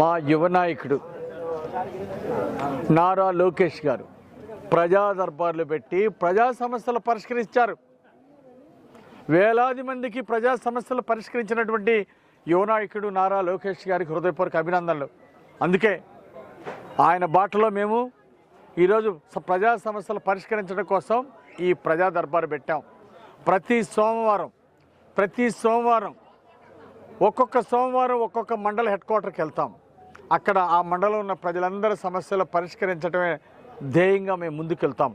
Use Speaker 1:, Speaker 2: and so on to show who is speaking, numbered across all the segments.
Speaker 1: మా యువ నాయకుడు నారా లోకేష్ గారు ప్రజా దర్బార్లు పెట్టి ప్రజా సమస్యలు పరిష్కరించారు. వేలాది మందికి ప్రజా సమస్యలు పరిష్కరించినటువంటి యువ నాయకుడు నారా లోకేష్ గారికి హృదయపూర్వక అభినందనలు. అందుకే ఆయన బాటలో మేము ఈరోజు ప్రజా సమస్యలు పరిష్కరించడం కోసం ఈ ప్రజా దర్బారు పెట్టాం. ప్రతి సోమవారం ప్రతి సోమవారం ఒక్కొక్క సోమవారం ఒక్కొక్క మండల హెడ్ క్వార్టర్కి వెళ్తాం. అక్కడ ఆ మండలం ఉన్న ప్రజలందరి సమస్యలు పరిష్కరించడమే ధ్యేయంగా మేము ముందుకెళ్తాం.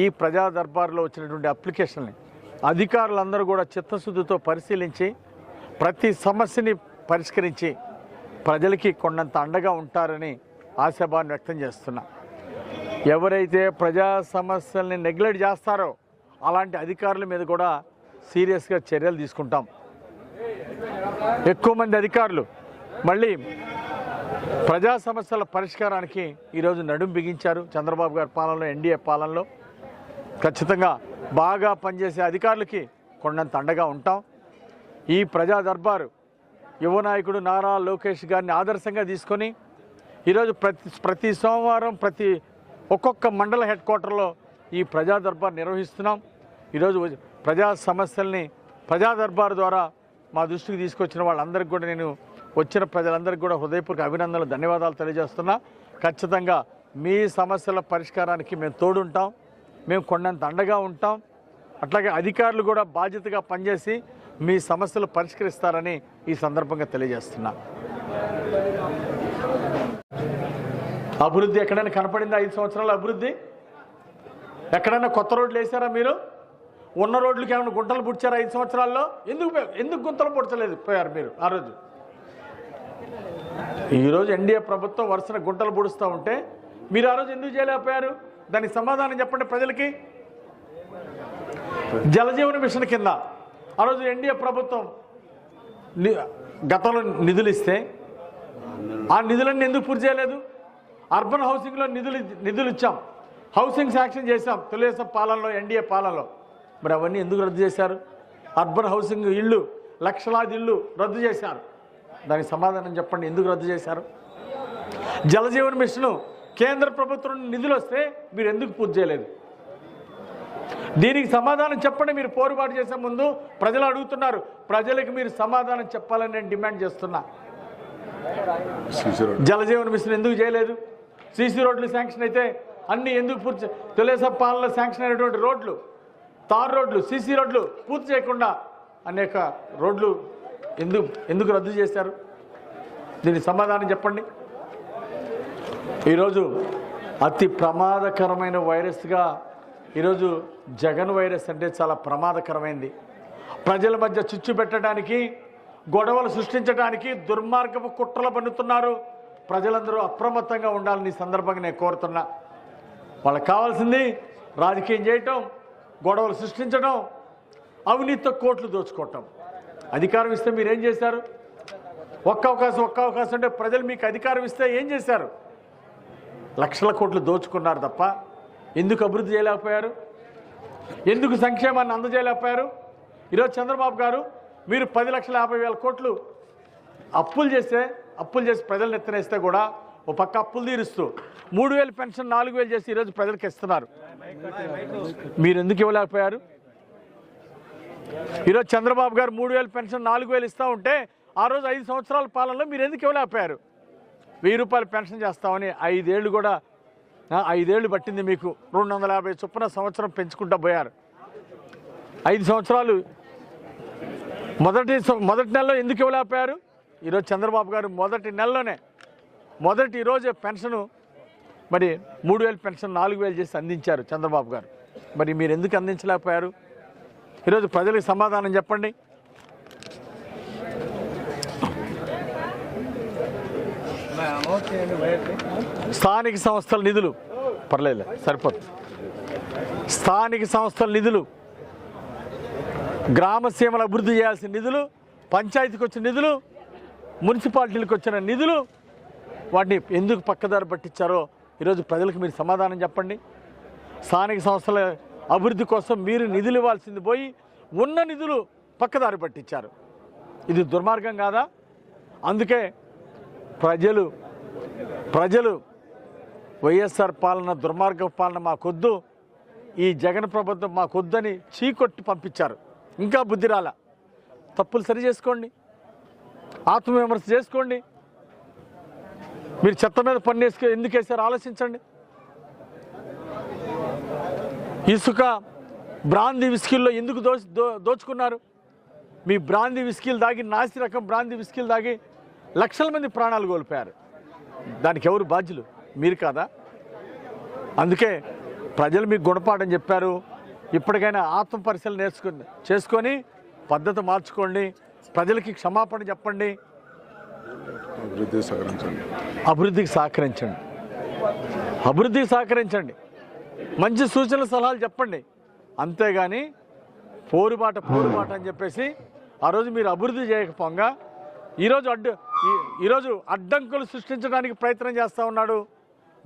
Speaker 1: ఈ ప్రజా దర్బార్లో వచ్చినటువంటి అప్లికేషన్ని అధికారులందరూ కూడా చిత్తశుద్ధితో పరిశీలించి ప్రతి సమస్యని పరిష్కరించి ప్రజలకి కొండంత అండగా ఉంటారని ఆశాభావం వ్యక్తం చేస్తున్నా. ఎవరైతే ప్రజా సమస్యల్ని నెగ్లెక్ట్ చేస్తారో అలాంటి అధికారుల మీద కూడా సీరియస్గా చర్యలు తీసుకుంటాం. ఎక్కువ మంది అధికారులు మళ్ళీ ప్రజా సమస్యల పరిష్కారానికి ఈరోజు నడుం బిగించారు. చంద్రబాబు గారి పాలనలో ఎన్డీఏ పాలనలో ఖచ్చితంగా బాగా పనిచేసే అధికారులకి కొండంత అండగా ఉంటాం. ఈ ప్రజా దర్బారు యువ నాయకుడు నారా లోకేష్ గారిని ఆదర్శంగా తీసుకొని ఈరోజు ప్రతి ప్రతి సోమవారం ప్రతి ఒక్కొక్క మండల హెడ్ క్వార్టర్లో ఈ ప్రజా దర్బార్ నిర్వహిస్తున్నాం. ఈరోజు ప్రజా సమస్యల్ని ప్రజా దర్బార్ ద్వారా మా దృష్టికి తీసుకొచ్చిన వాళ్ళందరికీ కూడా నేను వచ్చిన ప్రజలందరికీ కూడా హృదయపూర్వక అభినందనలు ధన్యవాదాలు తెలియజేస్తున్నా. ఖచ్చితంగా మీ సమస్యల పరిష్కారానికి మేము తోడుంటాం. మేము కొండంత అండగా ఉంటాం. అట్లాగే అధికారులు కూడా బాధ్యతగా పనిచేసి మీ సమస్యలు పరిష్కరిస్తారని ఈ సందర్భంగా తెలియజేస్తున్నా. అభివృద్ధి ఎక్కడైనా కనపడిందా? ఐదు సంవత్సరాల అభివృద్ధి? ఎక్కడైనా కొత్త రోడ్లు వేసారా మీరు? ఉన్న రోడ్లకి ఏమైనా గుంటలు పుడిచారా ఐదు సంవత్సరాల్లో? ఎందుకు ఎందుకు గుంతలు పుడచలేదు పోయారు మీరు ఆ రోజు? ఈరోజు ఎన్డీఏ ప్రభుత్వం వరుసన గుంటలు పుడుస్తూ ఉంటే మీరు ఆ రోజు ఎందుకు చేయలేకపోయారు? దానికి సమాధానం చెప్పండి ప్రజలకి. జలజీవన మిషన్ కింద ఆ రోజు ఎన్డీఏ ప్రభుత్వం ని- గతంలో నిధులు ఇస్తే ఆ నిధులన్నీ ఎందుకు పూర్తి చేయలేదు? అర్బన్ హౌసింగ్లో నిధులు నిధులు ఇచ్చాం. హౌసింగ్ శాంక్షన్ చేశాం తెలుగుదేశం పాలనలో ఎన్డీఏ పాలనలో. మరి అవన్నీ ఎందుకు రద్దు చేశారు? అర్బన్ హౌసింగ్ ఇళ్ళు లక్షలాది ఇళ్ళు రద్దు చేశారు. దానికి సమాధానం చెప్పండి ఎందుకు రద్దు చేశారు? జలజీవన్ మిషన్ కేంద్ర ప్రభుత్వం నిధులు వస్తే మీరు ఎందుకు పూర్తి చేయలేదు? దీనికి సమాధానం చెప్పండి మీరు పోరుబాటు చేసే ముందు ప్రజలు అడుగుతున్నారు. ప్రజలకు మీరు సమాధానం చెప్పాలని నేను డిమాండ్ చేస్తున్నా. జలజీవన్ మిషన్ ఎందుకు చేయలేదు? సీసీ రోడ్లు శాంక్షన్ అయితే అన్ని ఎందుకు పూర్తి చే- పాలన శాంక్షన్ అయినటువంటి రోడ్లు తార్ రోడ్లు సీసీ రోడ్లు పూర్తి చేయకుండా అనేక రోడ్లు ఎందుకు ఎందుకు రద్దు చేశారు? దీనికి సమాధానం చెప్పండి. ఈరోజు అతి ప్రమాదకరమైన వైరస్గా ఈరోజు జగన్ వైరస్ అంటే చాలా ప్రమాదకరమైంది. ప్రజల మధ్య చిచ్చు పెట్టడానికి గొడవలు సృష్టించడానికి దుర్మార్గపు కుట్రలు పన్నుతున్నారు. ప్రజలందరూ అప్రమత్తంగా ఉండాలని ఈ సందర్భంగా నేను కోరుతున్నా. వాళ్ళకి కావాల్సింది రాజకీయం చేయటం గొడవలు సృష్టించడం అవినీతితో కోట్లు దోచుకోవటం. అధికారం ఇస్తే మీరేం చేశారు? ఒక్క అవకాశం ఒక్క అవకాశం అంటే ప్రజలు మీకు అధికారం ఇస్తే ఏం చేశారు? లక్షల కోట్లు దోచుకున్నారు తప్ప ఎందుకు అభివృద్ధి చేయలేకపోయారు? ఎందుకు సంక్షేమాన్ని అందజేయలేకపోయారు? ఈరోజు చంద్రబాబు గారు మీరు పది లక్షల యాభై వేల కోట్లు అప్పులు చేస్తే అప్పులు చేసి ప్రజలను ఎత్తనేస్తే కూడా ఓ పక్క అప్పులు తీరుస్తూ మూడు వేలు పెన్షన్ నాలుగు వేలు చేసి ఈరోజు ప్రజలకు ఇస్తున్నారు. మీరు ఎందుకు ఇవ్వలేకపోయారు? ఈరోజు చంద్రబాబు గారు మూడు వేలు పెన్షన్ నాలుగు వేలు ఇస్తూ ఉంటే ఆ రోజు ఐదు సంవత్సరాల పాలనలో మీరు ఎందుకు ఇవ్వలేకపోయారు? వెయ్యి రూపాయలు పెన్షన్ చేస్తామని ఐదేళ్ళు కూడా ఐదేళ్ళు పట్టింది మీకు. రెండు వందల యాభై చొప్పున సంవత్సరం పెంచుకుంటూ పోయారు. ఐదు సంవత్సరాలు మొదటి మొదటి నెలలో ఎందుకు ఇవ్వలేకపోయారు? ఈరోజు చంద్రబాబు గారు మొదటి నెలలోనే మొదటి రోజే పెన్షను మరి మూడు వేలు పెన్షన్ నాలుగు వేలు చేసి అందించారు చంద్రబాబు గారు. మరి మీరు ఎందుకు అందించలేకపోయారు? ఈరోజు ప్రజలకు సమాధానం చెప్పండి. స్థానిక సంస్థల నిధులు పర్లేదు సరిపోదు స్థానిక సంస్థల నిధులు గ్రామసీమలు అభివృద్ధి చేయాల్సిన నిధులు పంచాయతీకి వచ్చిన నిధులు మున్సిపాలిటీలకు వచ్చిన నిధులు వాటిని ఎందుకు పక్కదారి పట్టించారో ఈరోజు ప్రజలకు మీరు సమాధానం చెప్పండి. స్థానిక సంస్థల అభివృద్ధి కోసం మీరు నిధులు ఇవ్వాల్సింది పోయి ఉన్న నిధులు పక్కదారి పట్టించారు. ఇది దుర్మార్గం కాదా? అందుకే ప్రజలు ప్రజలు వైఎస్ఆర్ పాలన దుర్మార్గ పాలన మాకొద్దు ఈ జగన్ ప్రభుత్వం మాకొద్దని చీకొట్టి పంపించారు. ఇంకా బుద్ధి రాల? తప్పులు సరి చేసుకోండి. ఆత్మవిమర్శ చేసుకోండి. మీరు చెత్త మీద పన్నేసుకు ఎందుకు వేసారు ఆలోచించండి. ఇసుక బ్రాందీ విస్కీల్లో ఎందుకు దో దో- దోచుకున్నారు? మీ బ్రాంది విస్కీలు దాగి నాసి రకం బ్రాంది విస్కీలు దాగి లక్షల మంది ప్రాణాలు కోల్పోయారు. దానికి ఎవరు బాధ్యులు? మీరు కాదా? అందుకే ప్రజలు మీకు గుణపాఠం చెప్పారు. ఇప్పటికైనా ఆత్మ పరిశీలన నేర్చుకుని చేసుకొని పద్ధతి మార్చుకోండి. ప్రజలకి క్షమాపణ చెప్పండి.
Speaker 2: అభివృద్ధి సహకరించండి.
Speaker 1: అభివృద్ధికి సహకరించండి. అభివృద్ధికి సహకరించండి. మంచి సూచనలు సలహాలు చెప్పండి. అంతేగాని పోరుబాట పోరుబాట అని చెప్పేసి ఆ రోజు మీరు అభివృద్ధి చేయకపోగా ఈరోజు అడ్డు ఈ- ఈరోజు అడ్డంకులు సృష్టించడానికి ప్రయత్నం చేస్తూ ఉన్నాడు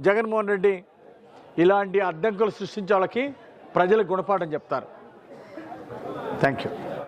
Speaker 1: జగన్మోహన్ రెడ్డి. ఇలాంటి అడ్డంకులు సృష్టించే వాళ్ళకి ప్రజలకు గుణపాఠం చెప్తారు. Thank you